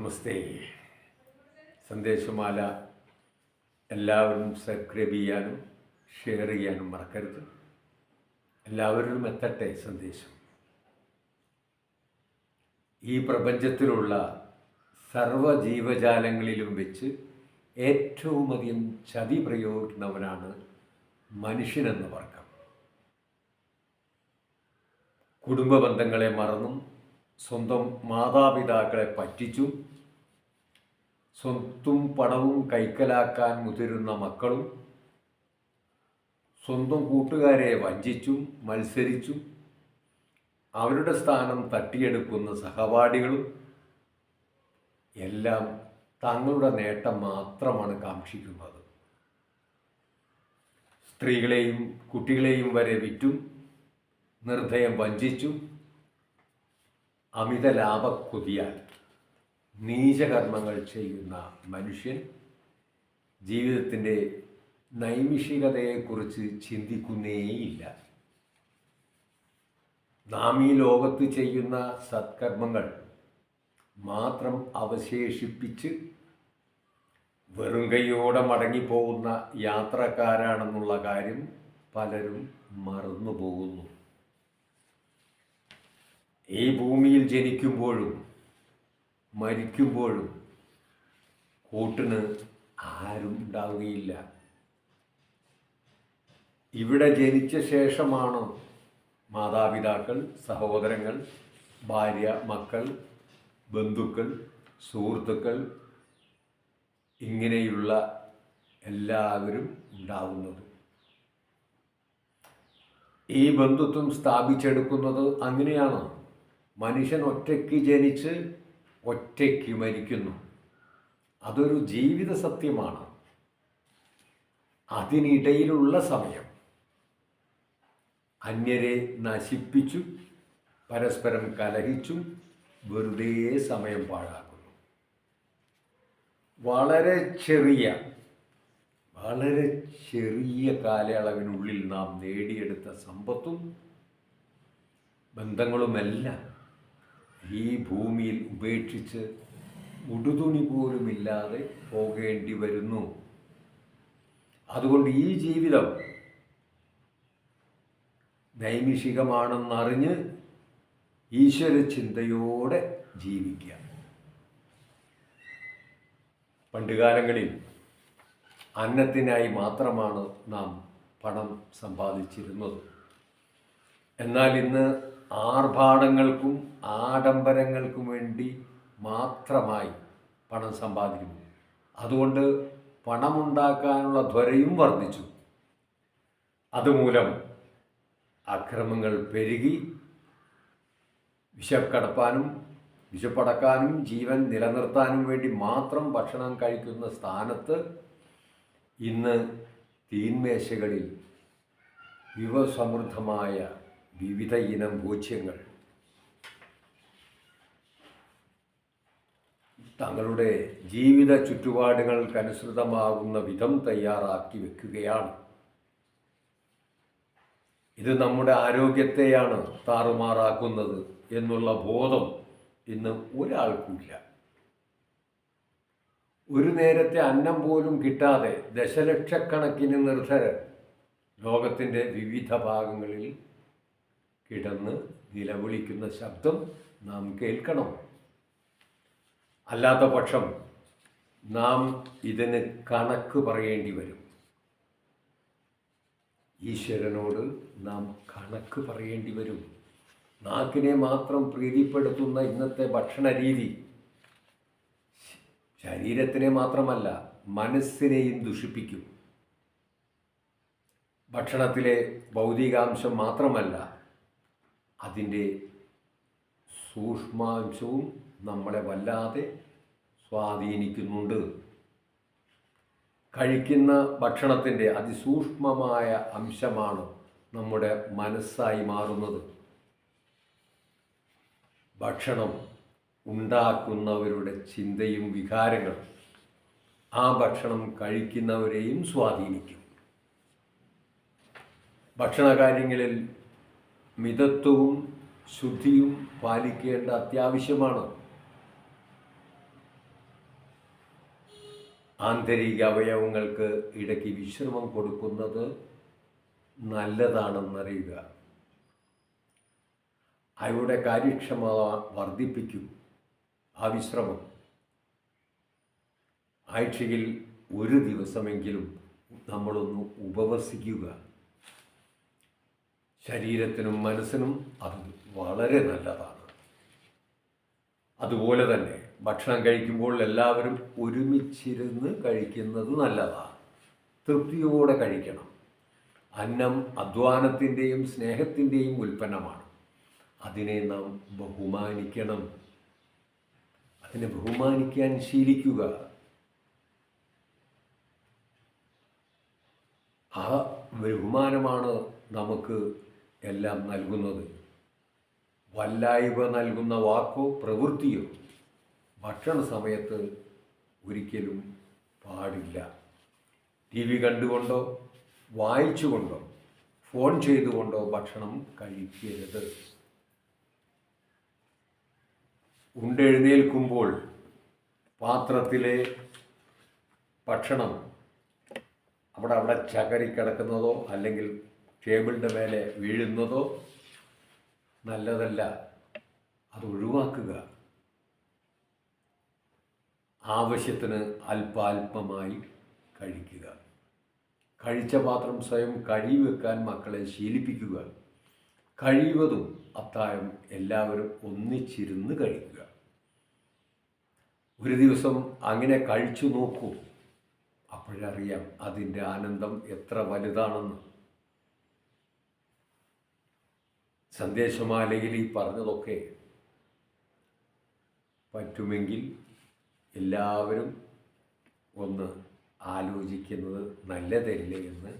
നമസ്തേ. സന്ദേശമാല എല്ലാവരും സബ്സ്ക്രൈബ് ചെയ്യാനും ഷെയർ ചെയ്യാനും മറക്കരുത്. എല്ലാവരിലും എത്തട്ടെ സന്ദേശം. ഈ പ്രപഞ്ചത്തിലുള്ള സർവ ജീവജാലങ്ങളിലും വെച്ച് ഏറ്റവുമധികം ചതി പ്രയോഗിക്കുന്നവനാണ് മനുഷ്യനെന്ന് വർക്കം കുടുംബ ബന്ധങ്ങളെ മറന്നും സ്വന്തം മാതാപിതാക്കളെ പറ്റിച്ചു സ്വന്തം പണവും കൈക്കലാക്കാൻ മുതിരുന്ന മക്കളും സ്വന്തം കൂട്ടുകാരെ വഞ്ചിച്ചും മത്സരിച്ചും അവരുടെ സ്ഥാനം തട്ടിയെടുക്കുന്ന സഹപാഠികളും എല്ലാം തങ്ങളുടെ നേട്ടം മാത്രമാണ് കാക്ഷിക്കുന്നത്. സ്ത്രീകളെയും കുട്ടികളെയും വരെ വിറ്റും നിർദ്ധയം വഞ്ചിച്ചും അമിത ലാഭക്കൊതിയാൽ നീചകർമ്മങ്ങൾ ചെയ്യുന്ന മനുഷ്യൻ ജീവിതത്തിന്റെ നൈമിഷികതയെക്കുറിച്ച് ചിന്തിക്കുന്നേയില്ല. നാം ഈ ലോകത്ത് ചെയ്യുന്ന സത്കർമ്മങ്ങൾ മാത്രം അവശേഷിപ്പിച്ച് വെറും കൈയോടെ മടങ്ങിപ്പോകുന്ന യാത്രക്കാരാണെന്നുള്ള കാര്യം പലരും മറന്നു പോകുന്നു ഈ ഭൂമിയിൽ ജനിക്കുമ്പോഴും മരിക്കുമ്പോഴും കൂട്ടിന് ആരും ഉണ്ടാവുകയില്ല. ഇവിടെ ജനിച്ച ശേഷമാണ് മാതാപിതാക്കൾ സഹോദരങ്ങൾ ഭാര്യ മക്കൾ ബന്ധുക്കൾ സുഹൃത്തുക്കൾ ഇങ്ങനെയുള്ള എല്ലാവരും ഉണ്ടാവുന്നത്. ഈ ബന്ധുത്വം സ്ഥാപിച്ചെടുക്കുന്നത് അങ്ങനെയാണ്? മനുഷ്യൻ ഒറ്റയ്ക്ക് ജനിച്ച് ഒറ്റയ്ക്ക് മരിക്കുന്നു. അതൊരു ജീവിത സത്യമാണ്. അതിനിടയിലുള്ള സമയം. അന്യരെ നശിപ്പിച്ചു പരസ്പരം കലഹിച്ചും വെറുതെ സമയം പാഴാക്കുന്നു. വളരെ ചെറിയ വളരെ ചെറിയ കാലയളവിനുള്ളിൽ നാം നേടിയെടുത്ത സമ്പത്തും ബന്ധങ്ങളുമെല്ലാം ഈ ഭൂമിയിൽ ഉപേക്ഷിച്ച് ഉടുതുണി പോലുമില്ലാതെ പോകേണ്ടി വരുന്നു. അതുകൊണ്ട് ഈ ജീവിതം നൈമിഷികമാണെന്നറിഞ്ഞ് ഈശ്വര ചിന്തയോടെ ജീവിക്കുക. പണ്ടുകാലങ്ങളിൽ അന്നത്തിനായി മാത്രമാണ് നാം പണം സമ്പാദിച്ചിരുന്നത്. എന്നാൽ ഇന്ന് ആർഭാടങ്ങൾക്കും ആഡംബരങ്ങൾക്കും വേണ്ടി മാത്രമായി പണം സമ്പാദിക്കുന്നു. അതുകൊണ്ട് പണമുണ്ടാക്കാനുള്ള ധ്വരയും വർദ്ധിച്ചു. അതുമൂലം അക്രമങ്ങൾ പെരുകി വിശക്കടപ്പാനും വിശപ്പടക്കാനും ജീവൻ നിലനിർത്താനും വേണ്ടി മാത്രം ഭക്ഷണം കഴിക്കുന്ന സ്ഥാനത്ത് ഇന്ന് തീന്മേശകളിൽ വിഭവസമൃദ്ധമായ വിവിധ ഇനം ഭോജ്യങ്ങൾ. തങ്ങളുടെ ജീവിത ചുറ്റുപാടുകൾക്കനുസൃതമാകുന്ന വിധം തയ്യാറാക്കി വെക്കുകയാണ്. ഇത് നമ്മുടെ ആരോഗ്യത്തെയാണ് താറുമാറാക്കുന്നത് എന്നുള്ള ബോധം ഇന്ന് ഒരാൾക്കുമില്ല. ഒരു നേരത്തെ അന്നം പോലും കിട്ടാതെ ദശലക്ഷക്കണക്കിന് നിർധരർ ലോകത്തിന്റെ വിവിധ ഭാഗങ്ങളിൽ കിടന്ന് നിലവിളിക്കുന്ന ശബ്ദം നാം കേൾക്കണം. അല്ലാത്ത പക്ഷം നാം ഇതിന് കണക്ക് പറയേണ്ടി വരും. ഈശ്വരനോട് നാം കണക്ക് പറയേണ്ടി വരും. നാക്കിനെ മാത്രം പ്രീതിപ്പെടുത്തുന്ന ഇന്നത്തെ ഭക്ഷണ രീതി ശരീരത്തിനെ മാത്രമല്ല മനസ്സിനെയും ദുഷിപ്പിക്കും. ഭക്ഷണത്തിലെ ഭൗതികാംശം മാത്രമല്ല അതിന്റെ സൂക്ഷ്മാംശവും നമ്മളെ വല്ലാതെ സ്വാധീനിക്കുന്നുണ്ട്. കഴിക്കുന്ന ഭക്ഷണത്തിന്റെ അതിസൂക്ഷ്മമായ അംശമാണ് നമ്മുടെ മനസ്സായി മാറുന്നത്. ഭക്ഷണം ഉണ്ടാക്കുന്നവരുടെ ചിന്തയും വികാരങ്ങളും ആ ഭക്ഷണം കഴിക്കുന്നവരെയും സ്വാധീനിക്കും. ഭക്ഷണകാര്യങ്ങളിൽ മിതത്വവും ശുദ്ധിയും പാലിക്കേണ്ട അത്യാവശ്യമാണ്. ആന്തരിക അവയവങ്ങൾക്ക് ഇടയ്ക്ക് വിശ്രമം കൊടുക്കുന്നത് നല്ലതാണെന്നറിയുക. അവയുടെ കാര്യക്ഷമത വർദ്ധിപ്പിക്കും ആ വിശ്രമം. ആഴ്ചയിൽ ഒരു ദിവസമെങ്കിലും നമ്മളൊന്ന് ഉപവസിക്കുക. ശരീരത്തിനും മനസ്സിനും അത് വളരെ നല്ലതാണ്. അതുപോലെ തന്നെ ഭക്ഷണം കഴിക്കുമ്പോൾ എല്ലാവരും ഒരുമിച്ചിരുന്ന് കഴിക്കുന്നത് നല്ലതാണ്. തൃപ്തിയോടെ കഴിക്കണം. അന്നം അധ്വാനത്തിന്റെയും സ്നേഹത്തിന്റെയും ഉൽപ്പന്നമാണ്. അതിനെ നാം ബഹുമാനിക്കണം. അതിനെ ബഹുമാനിക്കാൻ ശീലിക്കുക. ആ ബഹുമാനമാണ് നമുക്ക് എല്ലാം നൽകുന്നത്. വല്ലായ്മ നൽകുന്ന വാക്കോ പ്രവൃത്തിയോ ഭക്ഷണ സമയത്ത് ഒരിക്കലും പാടില്ല. ടി വി കണ്ടുകൊണ്ടോ വായിച്ചുകൊണ്ടോ ഫോൺ ചെയ്തുകൊണ്ടോ ഭക്ഷണം കഴിക്കരുത്. ഉണ്ടെഴുന്നേൽക്കുമ്പോൾ പാത്രത്തിലെ ഭക്ഷണം അവിടെ അവിടെ ചകരി കിടക്കുന്നതോ അല്ലെങ്കിൽ ടേബിളിന്റെ മേലെ വീഴുന്നതോ നല്ലതല്ല. അത് ഒഴിവാക്കുക. ആവശ്യത്തിന് അല്പാൽപമായി കഴിക്കുക. കഴിച്ച പാത്രം സ്വയം കഴുകിവെക്കാൻ മക്കളെ ശീലിപ്പിക്കുക. കഴിയുന്നതും അത്താഴം എല്ലാവരും ഒന്നിച്ചിരുന്ന് കഴിക്കുക. ഒരു ദിവസം അങ്ങനെ കഴിച്ചു നോക്കൂ. അപ്പോഴറിയാം അതിന്റെ ആനന്ദം എത്ര വലുതാണെന്ന്. സന്ദേശമാലയിൽ ഈ പറഞ്ഞതൊക്കെ പറ്റുമെങ്കിൽ എല്ലാവരും ഒന്ന് ആലോചിക്കുന്നത് നല്ലതല്ലേ എന്ന്